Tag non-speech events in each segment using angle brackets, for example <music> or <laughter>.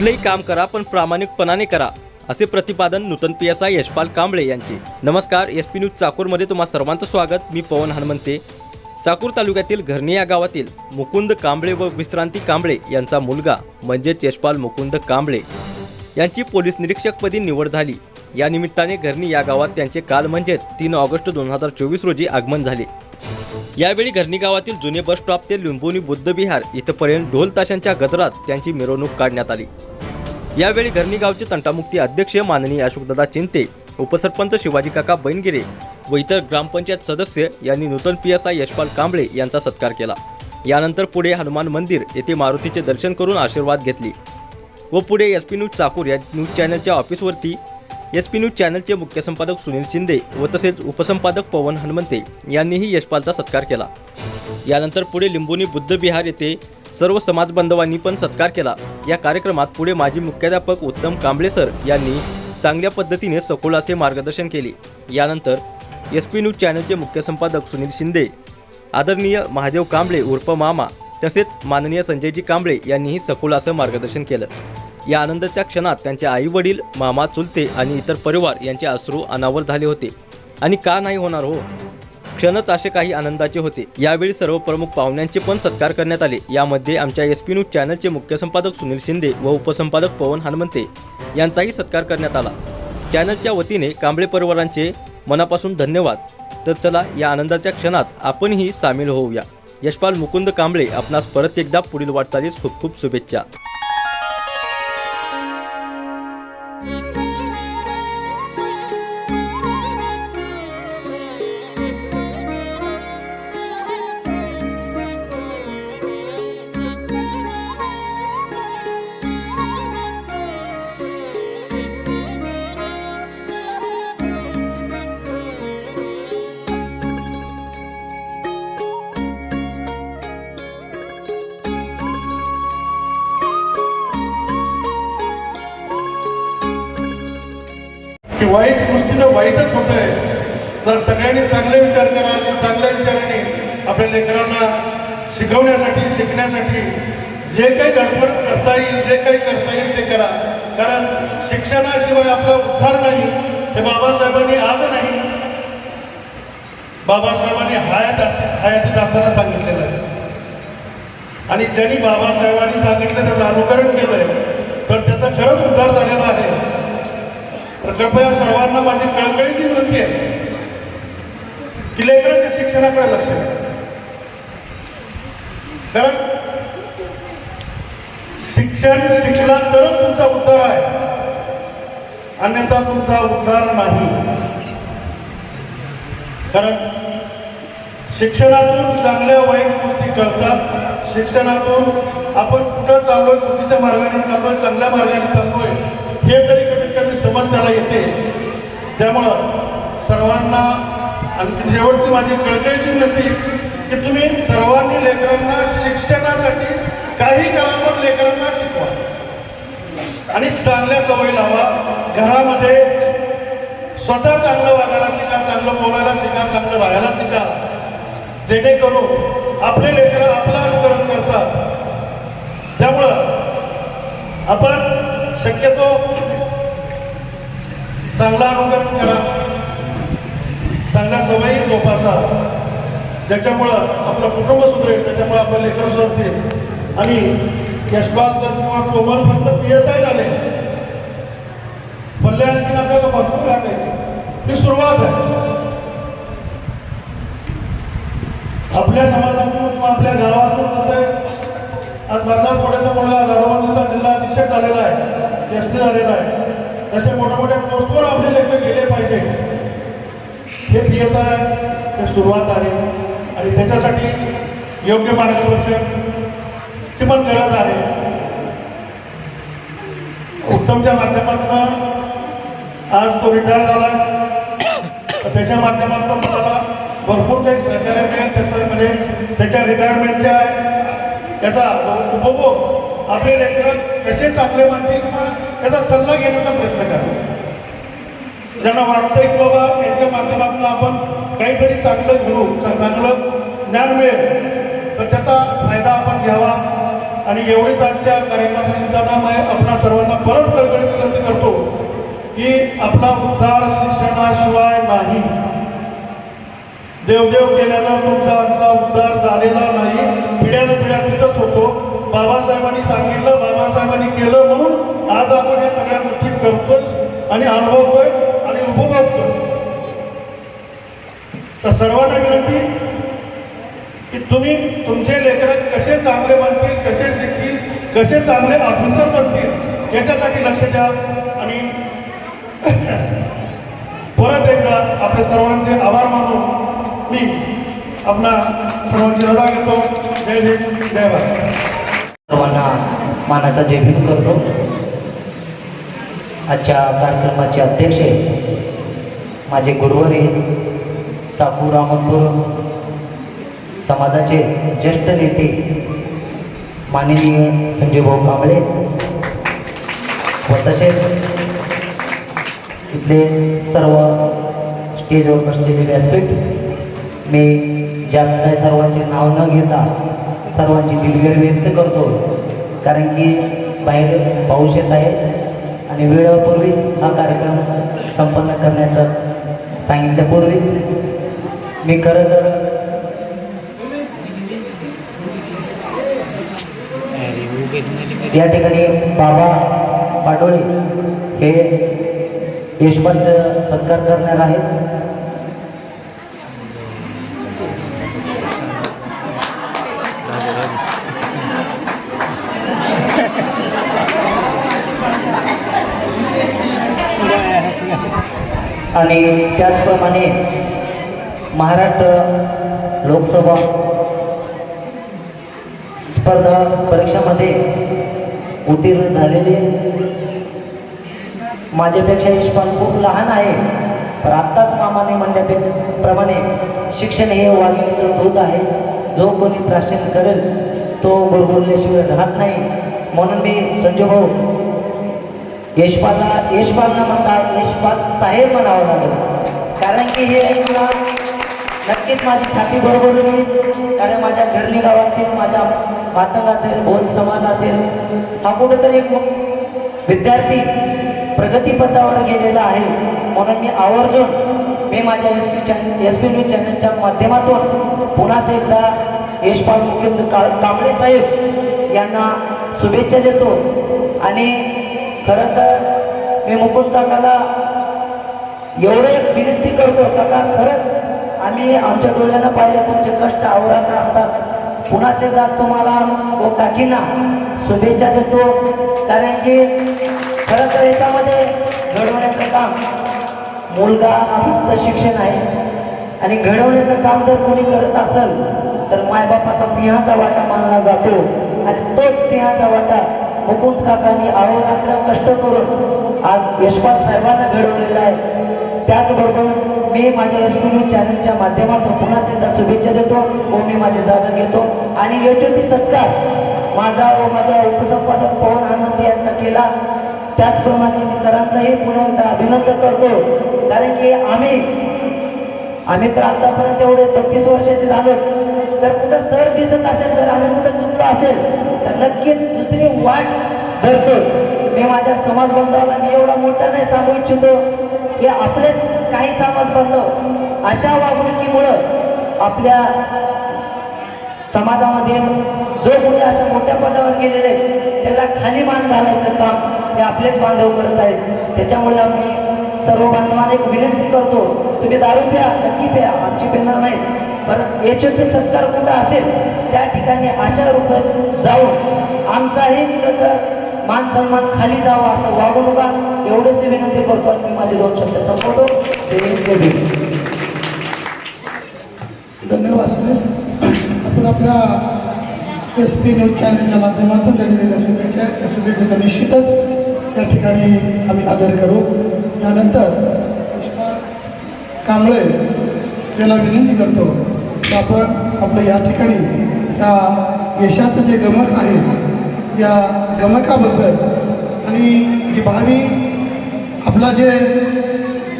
कुठलंही काम करा पण प्रामाणिकपणाने करा असे प्रतिपादन नूतन P S I Yashpal Kamble यांचे. नमस्कार एस पी न्यूज चाकूरमध्ये तुम्हा सर्वांचं स्वागत. मी पवन हनुमंते. चाकूर तालुक्यातील घरणी या गावातील मुकुंद कांबळे व विश्रांती कांबळे यांचा मुलगा म्हणजेच यशपाल मुकुंद कांबळे यांची पोलीस निरीक्षकपदी निवड झाली. या निमित्ताने घरणी या गावात त्यांचे काल म्हणजेच तीन ऑगस्ट दोन हजार चोवीस रोजी आगमन झाले. यावेळी घरणी गावातील जुने बस स्टॉप ते लिंबोनी बुद्धविहार इथपर्यंत ढोल ताशांच्या गजरात त्यांची मिरवणूक काढण्यात आली. यावेळी घरणी गावचे तंटामुक्ती अध्यक्ष माननीय अशोकदादा चिंते उपसरपंच शिवाजी काका बैनगिरे व इतर ग्रामपंचायत सदस्य यांनी नूतन P S I Yashpal Kamble यांचा सत्कार केला. यानंतर पुढे हनुमान मंदिर येथे मारुतीचे दर्शन करून आशीर्वाद घेतले व पुढे एस पी न्यूज चाकूर या न्यूज चॅनलच्या ऑफिसवरती एस पी न्यूज चॅनलचे मुख्य संपादक सुनील शिंदे व तसेच उपसंपादक पवन हनुमंते यांनीही यशपालचा सत्कार केला. यानंतर पुढे लिंबोनी बुद्धविहार येथे सर्व समाज बांधवांनी पण सत्कार केला. या कार्यक्रमात पुढे माजी मुख्याध्यापक उत्तम कांबळे सर यांनी चांगल्या पद्धतीने सखोल असे मार्गदर्शन केले. यानंतर एस पी न्यूज चॅनलचे मुख्य संपादक सुनील शिंदे आदरणीय महादेव कांबळे उर्फ मामा तसेच माननीय संजयजी कांबळे यांनीही सखोल असं मार्गदर्शन केलं. या आनंदाच्या क्षणात त्यांचे आई वडील मामा चुलते आणि इतर परिवार यांचे अश्रू अनावर झाले होते. आणि का नाही होणार हो? क्षणच असे काही आनंदाचे होते. यावेळी सर्व प्रमुख पाहुण्यांचे पण सत्कार करण्यात आले. यामध्ये आमच्या एस पी न्यूज चॅनलचे मुख्य संपादक सुनील शिंदे व उपसंपादक पवन हनुमंते यांचाही सत्कार करण्यात आला. चॅनलच्या वतीने कांबळे परिवारांचे मनापासून धन्यवाद. तर चला या आनंदाच्या क्षणात आपणही सामील होऊया. यशपाल मुकुंद कांबळे आपणास परत एकदा पुढील वाटचालीस खूप खूप शुभेच्छा. की वाईट गोष्टीनं वाईटच होत आहे जर सगळ्यांनी चांगले विचार करा चांगल्या विचाराने आपल्या लेकरांना शिकवण्यासाठी शिकण्यासाठी जे काही गडबड करता येईल जे काही करता येईल ते करा. कारण शिक्षणाशिवाय आपला उद्धार नाही हे बाबासाहेबांनी आज नाही. बाबासाहेबांनी हयात हयातीत असताना सांगितलेलं आहे. आणि ज्यांनी बाबासाहेबांनी सांगितलं त्याचं अनुकरण केलंय तर त्याचा खरंच उद्धार झालेला आहे तर कृपया सर्वांना माझी कळकळीची विनंती आहे की लेकरांच्या शिक्षणाकडे लक्ष द्या. कारण शिक्षण शिकला तरच तुमचा उद्धार आहे. अन्यथा तुमचा उद्धार नाही. कारण शिक्षणातून चांगल्या वाईट गोष्टी कळतात. शिक्षणातून आपण कुठं चाललोय चुकीच्या मार्गाने चाललोय चांगल्या मार्गाने चाललोय हे तरी त्याला येते. त्यामुळं सर्वांना आणि शेवटची माझी कळकळीची विनंती की तुम्ही सर्वांनी लेकरांना शिक्षणासाठी काही करा पण लेकरांना शिकवा. आणि चांगल्या सवयी लावा. घरामध्ये स्वतः चांगलं वागायला शिका चांगलं बोलायला शिका चांगलं राहायला शिका. जेणेकरून आपले लेकर आपलं अनुकरण करतात. त्यामुळं आपण शक्यतो चांगला अनुकरण करा. चांगल्या सवयी जोपासा. ज्याच्यामुळं आपलं कुटुंब सुधरेल त्याच्यामुळे आपलं लेकर सुधरतील. आणि यशबाद जर किंवा कोमल फक्त पी एस आय झाले पल्ले आणखी आपल्याला भरपूर गाठायची ही सुरुवात आहे. आपल्या समाजातून किंवा आपल्या गावातून कसं आहे आज बाजार पुण्याचा मुलगा दारोबांचा जिल्हा अधीक्षक झालेला आहे. एस टी झालेला आहे. अशा मोठ्या मोठ्या पोस्टवर आपले लेखक गेले पाहिजे. हे पी एस आय ते सुरुवात आहे आणि त्याच्यासाठी योग्य मार्गदर्शन ची पण गरज आहे. उत्तमच्या माध्यमातून आज तो रिटायर झाला. त्याच्या माध्यमातून मला भरपूर काही सहकार्य मिळेल त्याचं म्हणजे त्याच्या रिटायरमेंटच्या त्याचा उपभोग आपले लेखक कसे चांगले मानतील किंवा त्याचा सल्ला घेण्याचा प्रयत्न करा ज्यांना वाटतंय की बाबा यांच्या माध्यमातून आपण काहीतरी चांगलं घेऊ चांगलं ज्ञान मिळेल तर त्याचा फायदा आपण घ्यावा. आणि एवढीच आजच्या कार्यक्रमाच्या मी आपणा सर्वांना परत कळकळीत विनंती करतो की आपला उद्धार शिक्षणाशिवाय नाही. देवदेव केल्यानं तुमचा आमचा उद्धार झालेला नाही. पिढ्यान पिढ्या तिथंच होतो. बाबासाहेबांनी सांगितलं बाबासाहेबांनी केलं म्हणून आज आपण या सगळ्या गोष्टी करतोय आणि अनुभवतोय आणि उपभोगतोय. तर सर्वांना विनंती की तुम्ही तुमचे लेकरं कसे चांगले बनतील कसे शिकतील कसे चांगले ऑफिसर बनतील याच्यासाठी लक्ष द्या. आणि <laughs> परत एकदा आपल्या सर्वांचे आभार मानून मी आपला सर्वांची रजा घेतो जय जय भारत। सर्वांना मानाचा जयभीम करतो. आजच्या कार्यक्रमाचे अध्यक्ष माझे गुरुवारी चाकू अहमदपूर समाजाचे ज्येष्ठ नेते माननीय संजय भाऊ कांबळे. व तसेच इथले सर्व स्टेजवर बसलेले व्यासपीठ मी जास्त काही सर्वांचे नाव न घेता सर्वांची दिलगिरी व्यक्त करतो कारण की बाहेर पाऊस येत आहे आणि वेळापूर्वीच हा कार्यक्रम संपन्न करण्याचं सांगितल्यापूर्वीच मी खरं तर या ठिकाणी बाबा पाटोळे हे यशवंत सत्कार करणार आहेत. आणि त्याचप्रमाणे महाराष्ट्र लोकसभा स्पर्धा परीक्षामध्ये उत्तीर्ण झालेले. माझ्यापेक्षा यशपाल खूप लहान आहे पण आत्ताच मामाने म्हणण्याप्रमाणे शिक्षण हे वाघिणीचं दूध आहे. जो कोणी प्राशन करेल तो बरोबरल्याशिवाय राहत नाही. म्हणून मी संजय भाऊ यशपालला यशपाल न म्हणता यशपाल साहेब म्हणावं लागेल. कारण की हे एक नक्कीच माझी छाती बरोबर होईल कारण माझ्या घरणी गावातील माझ्या मातंग असेल बोध समाज असेल हा कुठेतरी एक विद्यार्थी प्रगतीपथावर गेलेला आहे. म्हणून मी आवर्जून मी माझ्या S P channel S P news चॅनलच्या माध्यमातून पुन्हा एकदा यशपाल मुकुंद का कांबळे साहेब यांना शुभेच्छा देतो. आणि खरं तर मी मुकुंद काकाला एवढं एक विनंती करतो काका खरंच आम्ही आमच्या डोळ्यानं पाहिलं तुमचे कष्ट आवडायचं असतात पुन्हा ते जात तुम्हाला व काकींना शुभेच्छा देतो कारण की खरं तर याच्यामध्ये घडवण्याचं काम मुलगा हा फक्त शिक्षण आहे. आणि घडवण्याचं काम जर कोणी करत असेल तर मायबापाचा सिंहाचा वाटा मानला जातो. आणि तोच सिंहाचा वाटा मुकुंद काकांनी अहोरात्र कष्ट करून आज यशपाल साहेबांना घडवलेला आहे. त्याचबरोबर मी माझ्या एस न्यूज चॅनलच्या माध्यमातून पुन्हा एकदा शुभेच्छा देतो व मी माझी जागा घेतो. आणि यशोपी सत्कार माझा व माझ्या उपसंपादक पवन आनंद यांना केला. त्याचप्रमाणे मी सरांचंही पुन्हा एकदा अभिनंदन करतो. कारण की आम्ही आम्ही तर आतापर्यंत एवढे बत्तीस वर्षाचे झालो तर कुठं सर दिसत असेल तर आम्ही कुठं चुकलो असेल? तर नक्कीच दुसरी वाट धरतो मी माझ्या समाज बांधवाला मी एवढा मोठा नाही सांगू इच्छितो की आपलेच काही समाज बांधव अशा वागणुकीमुळं आपल्या समाजामध्ये जो कोणी अशा मोठ्या पदावर गेलेले आहेत, त्याला खाली मान घालायचं काम हे आपलेच बांधव करत आहेत. त्याच्यामुळे आम्ही सर्व बांधवांना एक विनंती करतो तुम्ही दारू प्या नक्की प्या आमची पेणार नाही पण याचे सत्कार कुठं असेल? त्या ठिकाणी अशा रूपात जाऊन आमचाही कुठं मान सन्मान खाली जावा असं वागू नका एवढंच विनंती करतो मी माझे दोन शब्द संपवतो. धन्यवाद आपण आपल्या एस पी न्यूज चॅनलच्या माध्यमातून जनतेच्या शुभेच्छा त्या शुभेच्छेचा निश्चितच त्या ठिकाणी आम्ही आदर करू. त्यानंतर कांबळे याला विनंती करतो आपण आपलं या ठिकाणी त्या यशाचं जे गमक आहे या गमकाबद्दल आणि जी भावी आपला जे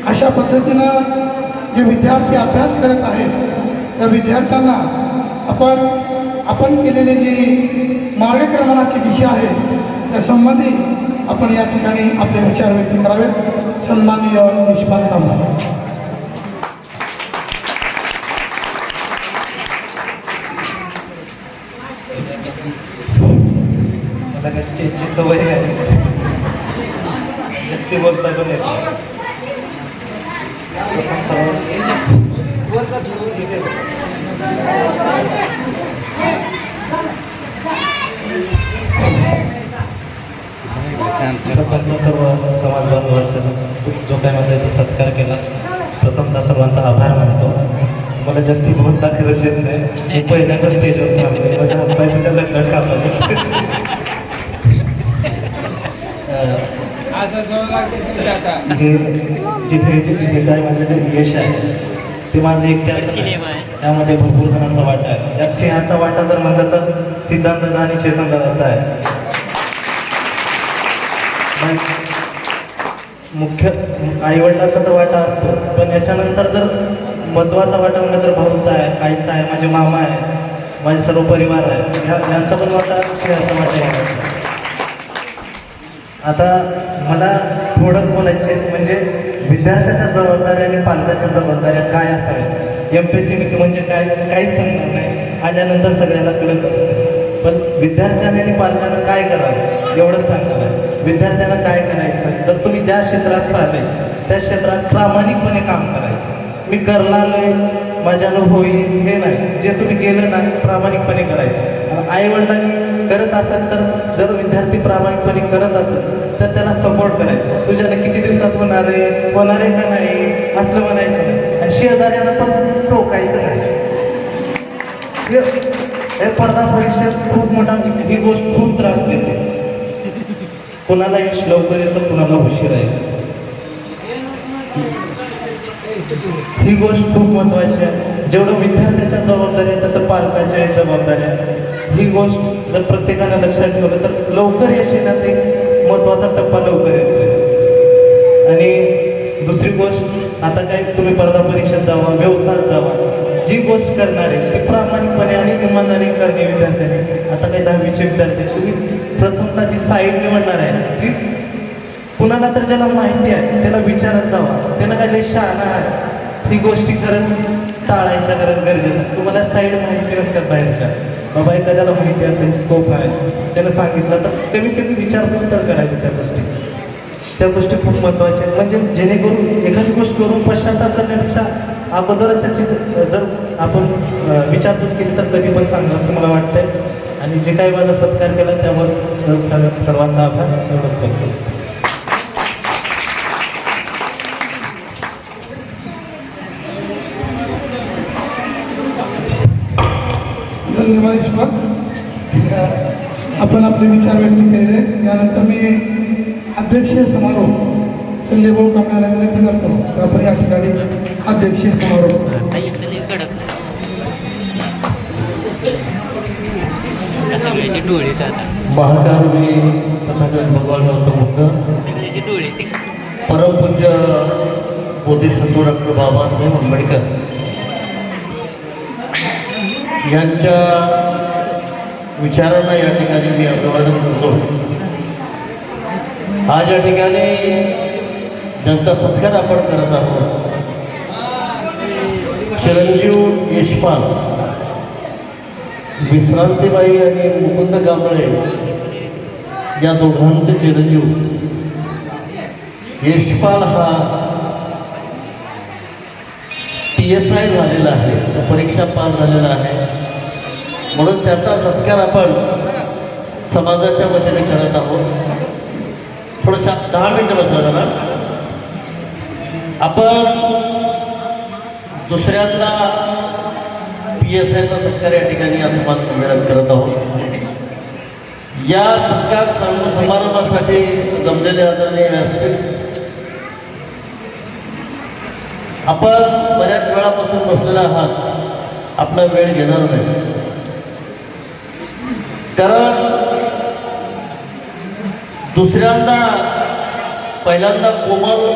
अशा पद्धतीनं जे विद्यार्थी अभ्यास करत आहेत त्या विद्यार्थ्यांना आपण आपण केलेली जी मार्गक्रमणाची दिशा आहे त्या संबंधी आपण या ठिकाणी आपले विचार व्यक्त करावेत. सन्माननीय निष्पाद मला काय स्टेजची सवय आहे जास्ती बोलता पण येत नाही. सर्व समाज बांधवांचा जो काय माझा इथे सत्कार केला प्रथमतः सर्वांचा आभार मानतो. मला जास्ती बहुत दाखवच येत नाही. मी पहिल्यांदा स्टेजवर थांबले माझ्या हातपाय सुद्धा लग्न कापले. जिथे जिथे काय माझं जे यश आहे. ते माझं एक त्यामध्ये भरपूर जणांचा वाटा आहे. यात सिंहाचा वाटा जर म्हणलं तर सिद्धांत आणि चेतन दादाचा आहे. मुख्य आईवडिलाचा तर वाटा असतो पण याच्यानंतर जर महत्त्वाचा वाटा म्हणलं तर भाऊचा आहे आईचा आहे माझे मामा आहे माझे सर्व परिवार आहे. ह्या यांचा पण वाटा सिंहाचा वाटा आहे आता मला थोडं बोलायचे म्हणजे विद्यार्थ्याच्या जबाबदाऱ्या आणि पालकाच्या जबाबदाऱ्या काय असाव्या एम पी सी म्हणजे काय? काहीच सांगणार नाही. आल्यानंतर सगळ्यांना कळत पण विद्यार्थ्याने आणि पालकानं काय करावं? एवढंच सांगणार आहे विद्यार्थ्यांना काय करायचं? तर तुम्ही ज्या क्षेत्रात चालले त्या क्षेत्रात प्रामाणिकपणे काम करायचं. मी करला नाही माझ्यानं होईल हे नाही. जे तुम्ही केलं ना प्रामाणिकपणे करायचं. आई वडिलांनी करत असेल तर जर विद्यार्थी प्रामाणिकपणे करत असेल तर त्याला सपोर्ट करायचं तुझ्याला किती दिवसात होणार आहे? होणार आहे का नाही? असं म्हणायचं नाही. आणि शेजाऱ्याला पण टोकायचं नाही. हे- स्पर्धा परीक्षेत खूप मोठा म्हणजे ही गोष्ट खूप त्रास देते. कुणाला यश लवकर येतं कुणाला उशीर आहे. ही गोष्ट खूप महत्वाची आहे. जेवढं विद्यार्थ्याच्या जबाबदारी तसं पालकाच्या जबाबदाऱ्या ही गोष्ट जर प्रत्येकानं लक्षात ठेवलं तर लवकर यश ना ते महत्त्वाचा टप्पा लवकर येतो. आणि दुसरी गोष्ट आता काय तुम्ही स्पर्धा परीक्षेत जावा व्यवसायात जावा जी गोष्ट करणार आहे ती प्रामाणिकपणे आणि इमानदारी करणे विद्यार्थ्यांनी आता काही दहावीचे विद्यार्थी तुम्ही प्रथमता जी साईड निवडणार आहे ती कुणाला तर ज्याला माहिती आहे त्याला विचारत जावा. त्याला काय लय शहाणा आहे ती गोष्टी करत म्हणजे टाळायच्या करत गरजेचं तुम्हाला साईड माहिती नसतात बाहेरच्या. बाबा एखाद्याला माहिती असेल स्कोप आहे. त्याला सांगितलं तर कमी कमी विचारपूस तर करायचं त्या गोष्टी. त्या गोष्टी खूप महत्त्वाच्या आहेत. म्हणजे जेणेकरून एखादी गोष्ट करून पश्चाताप करण्यापेक्षा अगोदरच त्याची जर आपण विचारपूस केली तर कधी पण चांगलं असं मला वाटतंय. आणि जे काही माझा सत्कार केला त्यावर सर्वांना आभार. एवढंच करतो धन्यवाद ईश्वर आपण आपले विचार व्यक्त केलेले यानंतर मी अध्यक्षीय समारोह संजय भाऊ कामगार विनंती करतो. आपण या ठिकाणी अध्यक्षीय समारोह डोळे तथागत भगवान गौतम बुद्ध परमपूज्य बोधिसत्व डॉक्टर बाबासाहेब आंबेडकर. मी अभिवादन करतो आज या ज्यांचा सत्कार करत आहोत. चिरंजीव यशपाल विश्रांतीबाई आणि मुकुंद कांबळे या दोघांचे चिरंजीव यशपाल हा पी एस आय झालेला आहे. तो परीक्षा पास झालेला आहे. म्हणून त्याचा सत्कार आपण समाजाच्या वतीने करत आहोत. थोडशा दहा मिनटं बसला जरा. आपण दुसऱ्यांदा पी एस आयचा सत्कार या ठिकाणी या समाज मंदिरात करत आहोत. या सत्कार समारंभासाठी जमलेले आदरणीय व्यासपीठ आपण बऱ्याच वेळापासून बसलेला आहात. आपला वेळ घेणार नाही. कारण दुसऱ्यांदा पहिल्यांदा कोमल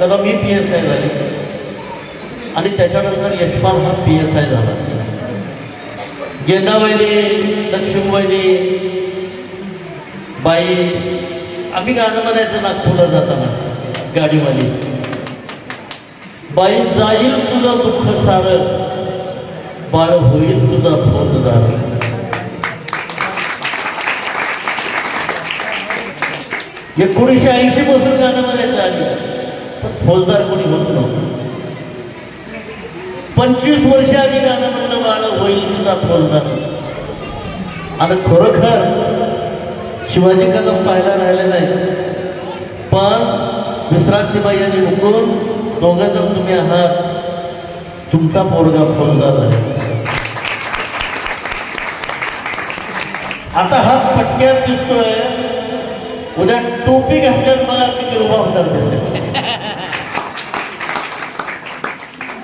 कदम मी पी एस आय झाली. आणि त्याच्यानंतर यशपाल हा पी एस आय झाला. गेंदाबाईने लक्ष्मीबाईने बाई आम्ही गाणं म्हणायचं नागपूरला जाताना गाडीवाली. बाई जाईल तुझं दुःख सारं. बाळ होईल तुझा फौजदार एकोणीसशे ऐंशी पासून गाणं म्हणायचं आली पण फौजदार कोणी होत नव्हतं. पंचवीस वर्ष आधी गाणं म्हणलं बाळ होईल तुझा फौजदार. आणि खरोखर शिवाजी कदम पाहायला राहिले नाही पण विश्रांतीबाई यांनी उकरून दोघं जण तुम्ही आहात. तुमचा पोरगा फौजदार आहे. आता हा पटक्यात दिसतोय. उद्या टोपी घातल्यात मला किती रुबाबदार दिसेल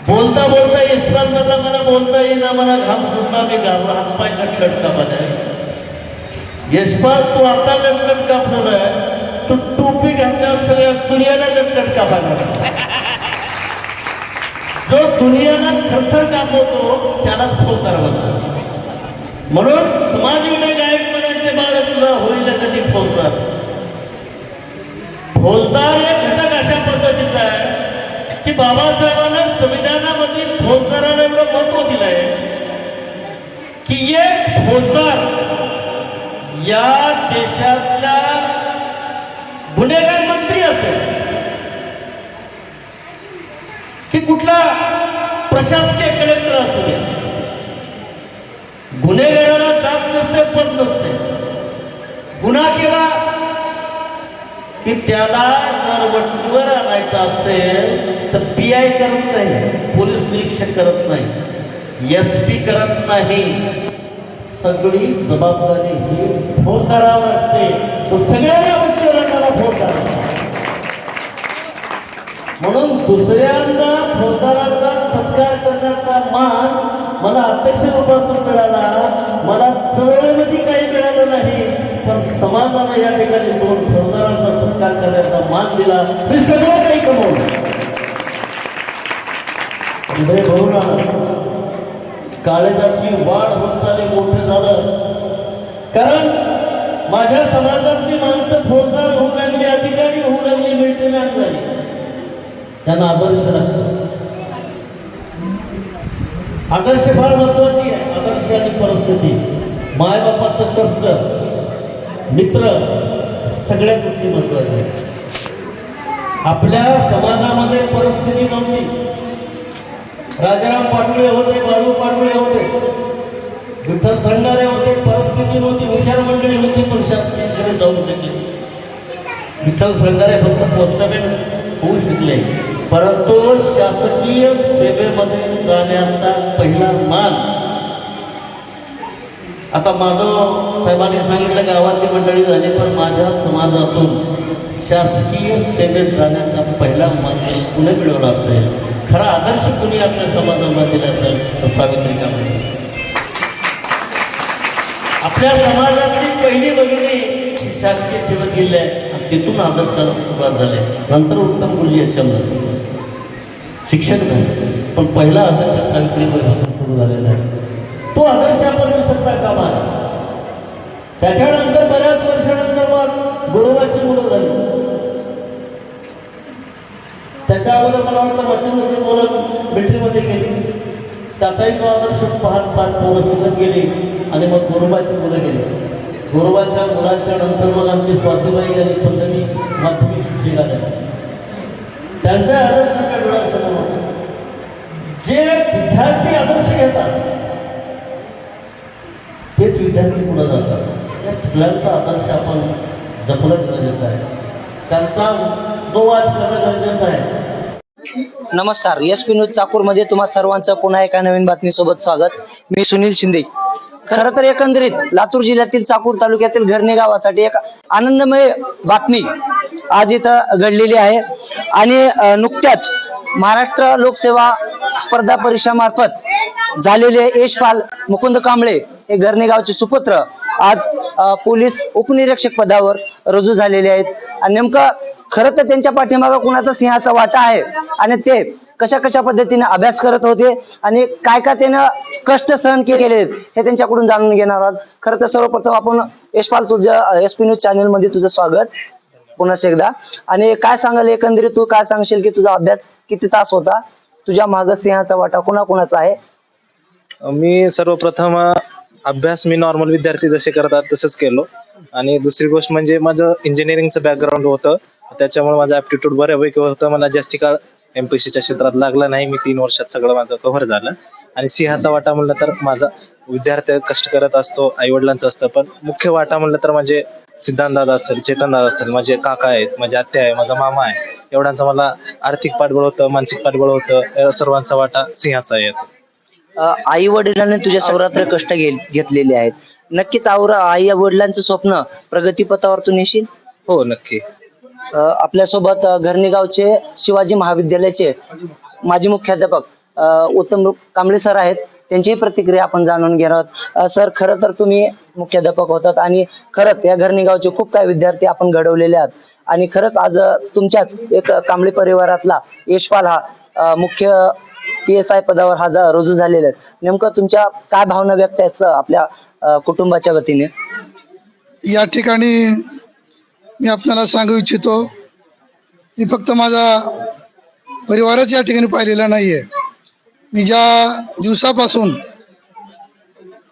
बोलता बोलता इस्लाम मला मला बोलता येईना. मला घाम फुटला. मी घाबरा हातपाय लटकट कापत यशपाल, तू आता लटकट कापणार आहे? तू टोपी घातल्यावर सगळ्या दुनियाला लटकट कापायला जो दुनियाला थरथर दाखवतो त्याला फोन करावा म्हणून समाज विनय गायक म्हणायचे बाळ तुला होईल कधी फौजदार फौजदार हे घटक अशा पद्धतीचा आहे की बाबासाहेबांना संविधानामध्ये फौजदाराला एवढं महत्त्व दिलंय की एक फौजदार या देशातल्या गुन्हेगार मंत्री असेल की कुठला प्रशासकीय कलेक्टर असू द्या. गुन्हेगाराला जात नसते पण नसते. गुन्हा केला की त्याला जर वटणीवर आणायचं असेल तर पी आय करत नाही पोलीस निरीक्षक करत नाही एस पी करत नाही. सगळी जबाबदारी ही फौजदारावर असते. तो सगळ्या उच्च रंगाला म्हणून दुसऱ्यांदा फौजदारांचा सत्कार करण्याचा मान मला अध्यक्ष रूपातून मिळाला. मला चळवळीमध्ये काही मिळालं नाही पण समाजानं या ठिकाणी दोन फौजदारांचा सत्कार करण्याचा मान दिला. मी सगळं काही कमवलं. पुढे भाऊना काळजाची वाढ होत चालली मोठं झालं. कारण माझ्या समाजातली माणसं फौजदार होऊ लागली अधिकारी होऊ लागली मिळते झाली. त्यांना आदर्श लागतो आदर्श फार महत्वाची आहे. आदर्श आणि परिस्थिती. मायबापाचं कष्ट मित्र सगळ्या गोष्टी महत्त्वाच्या आहेत. आपल्या समाजामध्ये परिस्थिती नव्हती. राजाराम पाटोळे होते बाळू पाटोळे होते. विठ्ठल खंडारे होते परिस्थिती नव्हती. हुशार मंडळी होती पण शासकीय जाऊ शकली विठ्ठल थंडारे फक्त पोस्टमॅन होऊ शिकले. परंतु शासकीय सेवेमध्ये जाण्याचा पहिला मान. आता माझं साहेबांनी सांगितलं गावाची मंडळी झाली पण माझ्या समाजातून शासकीय सेवेत जाण्याचा पहिला मान कुणी मिळवला असेल खरा आदर्श कुणी आपल्या समाजामध्ये दिला असेल तर सावित्री कांबळे. आपल्या समाजातली पहिली भगिनी शासकीय सेवेत गेली आहे. तिथून आदर्शाला सुरुवात झाली. नंतर उत्तम गुरुजी याच्यामध्ये शिक्षक नाही. पण पहिला आदर्श सावित्रीमध्ये सुरू झालेला आहे. तो आदर्श आपण विसरता कामा त्याच्यानंतर बऱ्याच वर्षानंतर मग गुरुवाची मुलं झाली. त्याच्या अगोदर मला वाटतं मच्छीमध्ये म्हणजे बोलत मिलिटरीमध्ये गेली. त्याचाही तो आदर्श पाहत पाहत पोरं शिकत गेली आणि मग गुरुबाची मुलं गेली. गुरुबाच्या मुलाच्या नंतर मग आमची स्वातीबाई आणि पद्धती माध्यमिक शिक्षिका झाल्या त्यांच्या आदर्शाच्या डोळ्यासमोर होतं. जे विद्यार्थी आदर्श घेतात तेच विद्यार्थी पुढे जातात. या सगळ्यांचा आदर्श आपण जपणं गरजेचं आहे. त्यांचा तो वाच करणं गरजेचं आहे. नमस्कार एस पी न्यूज चाकूरमध्ये तुम्हा सर्वांचं पुन्हा एका नवीन बातमीसोबत स्वागत. मी सुनील शिंदे. खरं तर एकंदरीत लातूर जिल्ह्यातील चाकूर तालुक्यातील घरणे गावासाठी एक आनंदमय बातमी आज इथं घडलेली आहे. आणि नुकत्याच महाराष्ट्र लोकसेवा स्पर्धा परीक्षामार्फत झालेले यशपाल मुकुंद कांबळे हे घरणे गावचे सुपुत्र आज पोलीस उपनिरीक्षक पदावर रुजू झालेले आहेत. आणि नेमकं खरं तर त्यांच्या पाठीमागं कुणाचा सिंहाचा वाटा आहे? आणि ते कशा कशा पद्धतीने अभ्यास करत होते आणि काय काय त्यानं कष्ट सहन केलेले आहेत हे त्यांच्याकडून जाणून घेणार आहोत. खरं तर सर्वप्रथम आपण यशपाल तुझ्या एस पी न्यूज चॅनलमध्ये तुझं स्वागत. पुन्हा एकदा. आणि काय सांगाल एकंदरीत तू? काय सांगशील की तुझा अभ्यास किती तास होता? तुझ्या माग सिंहाचा वाटा कोणाकोणाचा आहे? मी सर्वप्रथम अभ्यास मी नॉर्मल विद्यार्थी जसे करतात तसंच केलो. आणि दुसरी गोष्ट म्हणजे माझं इंजिनिअरिंगचं बॅकग्राऊंड होतं. त्याच्यामुळे माझं ऍप्टिट्यूड बऱ्यापैकी होतं. मला जास्ती काळ एमपीसीच्या क्षेत्रात लागला नाही. मी तीन वर्षात सगळं माझं कव्हर झालं. आणि सिंहाचा वाटा म्हणलं तर माझा विद्यार्थी कष्ट करत असतो आई वडिलांचं असतं पण मुख्य वाटा म्हणलं तर म्हणजे सिद्धांत दादा असेल चेतन दादा असेल माझे काका आहेत माझे आत्या आहे माझा मामा आहे. एवढ्यांचं मला आर्थिक पाठबळ होतं मानसिक पाठबळ होतं. या सर्वांचा वाटा सिंहाचा आहे. आई वडिलांनी तुझ्या सौरात्र कष्ट घेतलेले आहेत. नक्कीच आवर आई वडिलांचं स्वप्न प्रगतीपथावर तू नेशील हो नक्की. आपल्यासोबत अ, घरणी गावचे शिवाजी महाविद्यालयाचे माजी मुख्याध्यापक उत्तम कांबळे सर आहेत. त्यांचीही प्रतिक्रिया आपण जाणून घेणार आहोत. सर खरं तर तुम्ही मुख्याध्यापक होतात आणि खरंच या घरणी गावचे खूप काही विद्यार्थी आपण घडवलेले आहात. आणि खरंच आज तुमच्याच एक कांबळे परिवारातला यशपाल हा मुख्य पी एस आय पदावर हा रुजू झालेला आहे. नेमकं तुमच्या काय भावना व्यक्त आहेत आपल्या कुटुंबाच्या वतीने? या ठिकाणी मी आपल्याला सांगू इच्छितो मी फक्त माझा परिवारच या ठिकाणी पाहिलेला नाही आहे मी ज्या दिवसापासून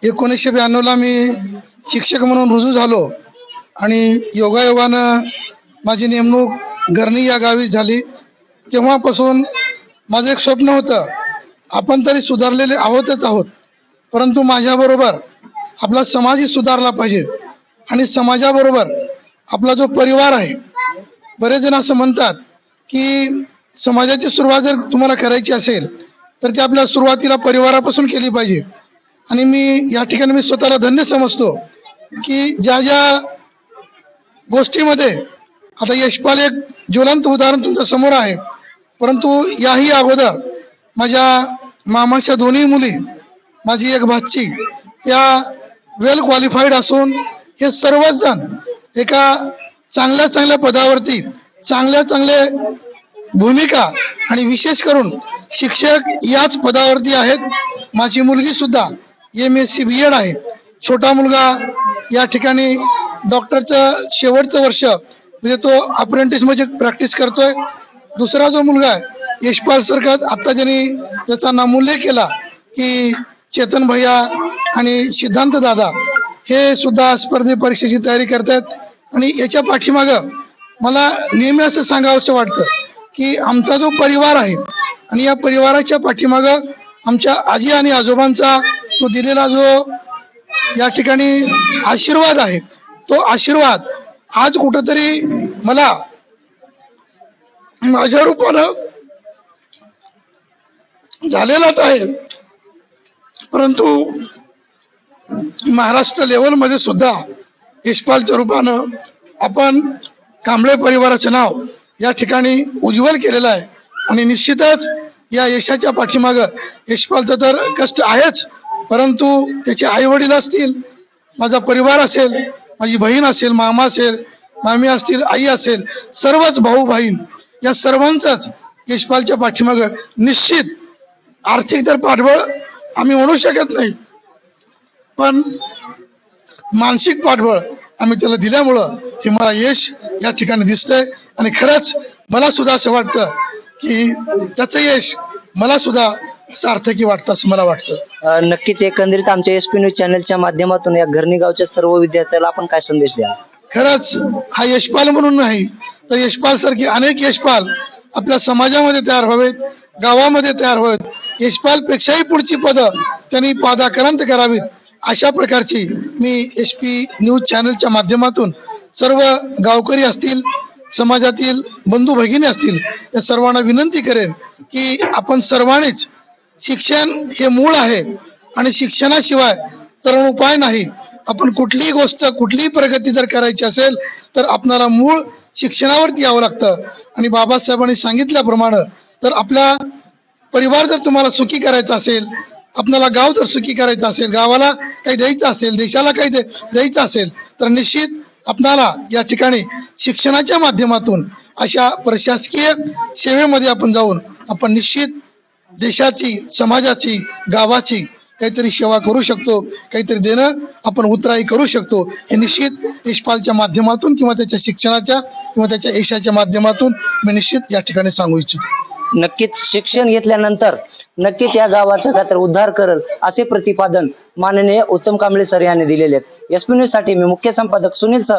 एकोणीसशे ब्याण्णवला मी शिक्षक म्हणून रुजू झालो आणि योगायोगानं माझी नेमणूक गरणी या गावी झाली तेव्हापासून माझं एक स्वप्न होतं आपण तरी सुधारलेले आहोतच आहोत परंतु माझ्याबरोबर आपला समाजही सुधारला पाहिजे आणि समाजाबरोबर आपला जो परिवार आहे बरेच जण असं म्हणतात की समाजाची सुरुवात जर तुम्हाला करायची असेल तर ती आपल्या सुरुवातीला परिवारापासून केली पाहिजे. आणि मी या ठिकाणी मी स्वतःला धन्य समजतो की ज्या ज्या गोष्टीमध्ये आता यशपाल एक ज्वलंत उदाहरण तुमच्यासमोर आहे परंतु याही अगोदर माझ्या मामाच्या दोन्ही मुली माझी एक भाची या वेल क्वालिफाईड असून हे सर्वच जण एका चांगल्या चांगल्या पदावरती चांगल्या चांगल्या भूमिका आणि विशेष करून शिक्षक याच पदावरती आहेत. माझी मुलगी सुद्धा M S C B ed आहे. छोटा मुलगा या ठिकाणी डॉक्टरचं शेवटचं वर्ष म्हणजे तो अप्रेंटिस म्हणजे प्रॅक्टिस करतोय. दुसरा जो मुलगा आहे यशपाल सरकार आत्ता ज्यांनी त्याचा नामोल्लेख केला की चेतन भैया आणि सिद्धांत दादा हे सुद्धा स्पर्धे परीक्षेची तयारी करतात आणि याच्या पाठीमागं मला नेहमी असं सांगावंसं वाटतं की आमचा जो परिवार आहे आणि या परिवाराच्या पाठीमागं आमच्या आजी आणि आजोबांचा तो दिलेला जो या ठिकाणी आशीर्वाद आहे तो आशीर्वाद आज कुठंतरी मला माझ्या रूपानं झालेलाच आहे. परंतु महाराष्ट्र लेवलमध्ये सुद्धा यशपालच्या रूपानं आपण कांबळे परिवाराचं नाव या ठिकाणी उज्ज्वल केलेलं आहे. आणि निश्चितच या यशाच्या पाठीमागं यशपालचं तर कष्ट आहेच परंतु त्याचे आई वडील असतील माझा परिवार असेल माझी बहीण असेल मामा असेल मामी असतील आई असेल सर्वच भाऊ बहीण या सर्वांचंच यशपालच्या पाठीमागं निश्चित आर्थिक तर पाठबळ आम्ही म्हणू शकत नाही. पण मानसिक पाठबळ आम्ही त्याला दिल्यामुळं हे मला यश या ठिकाणी दिसतंय. आणि खरंच मला सुद्धा असं वाटतं की त्याचं यश मला सुद्धा सार्थकी वाटतं असं मला वाटतं. नक्कीच एकंदरीत आमच्या एस पी न्यूज चॅनलच्या माध्यमातून या घरणी गावच्या सर्व विद्यार्थ्याला आपण काय संदेश द्या खरंच हा यशपाल म्हणून नाही तर यशपाल सारखी अनेक यशपाल आपल्या समाजामध्ये तयार व्हावेत गावामध्ये तयार व्हावेत. यशपाल पेक्षाही पुढची पदं त्यांनी पादाक्रांत करावीत. अशा प्रकारची मी एस पी न्यूज चॅनलच्या माध्यमातून सर्व गावकरी असतील समाजातील बंधू भगिनी असतील या सर्वांना विनंती करेन की आपण सर्वांनीच शिक्षण हे मूळ आहे आणि शिक्षणाशिवाय तरुण उपाय नाही. आपण कुठलीही गोष्ट कुठलीही प्रगती जर करायची असेल तर आपणाला मूळ शिक्षणावरती यावं लागतं. आणि बाबासाहेबांनी सांगितल्याप्रमाणे तर आपला परिवार जर तुम्हाला सुखी करायचा असेल आपल्याला गाव जर सुखी करायचं असेल गावाला काही द्यायचं असेल देशाला काही दे- द्यायचं असेल तर निश्चित आपणाला या ठिकाणी शिक्षणाच्या माध्यमातून अशा प्रशासकीय सेवेमध्ये आपण जाऊन आपण निश्चित देशाची समाजाची गावाची काहीतरी सेवा करू शकतो काहीतरी देणं आपण उतराई करू शकतो. हे निश्चित यशपालच्या माध्यमातून किंवा त्याच्या शिक्षणाच्या किंवा त्याच्या यशाच्या माध्यमातून मी निश्चित या ठिकाणी सांगू इच्छितो. नक्कीच शिक्षण घेतल्यानंतर नक्कीच या गावाचा काहीतरी उद्धार करल असे प्रतिपादन माननीय उत्तम कांबळे सर यांनी दिलेले आहेत. एससाठी मी मुख्य संपादक सुनील सर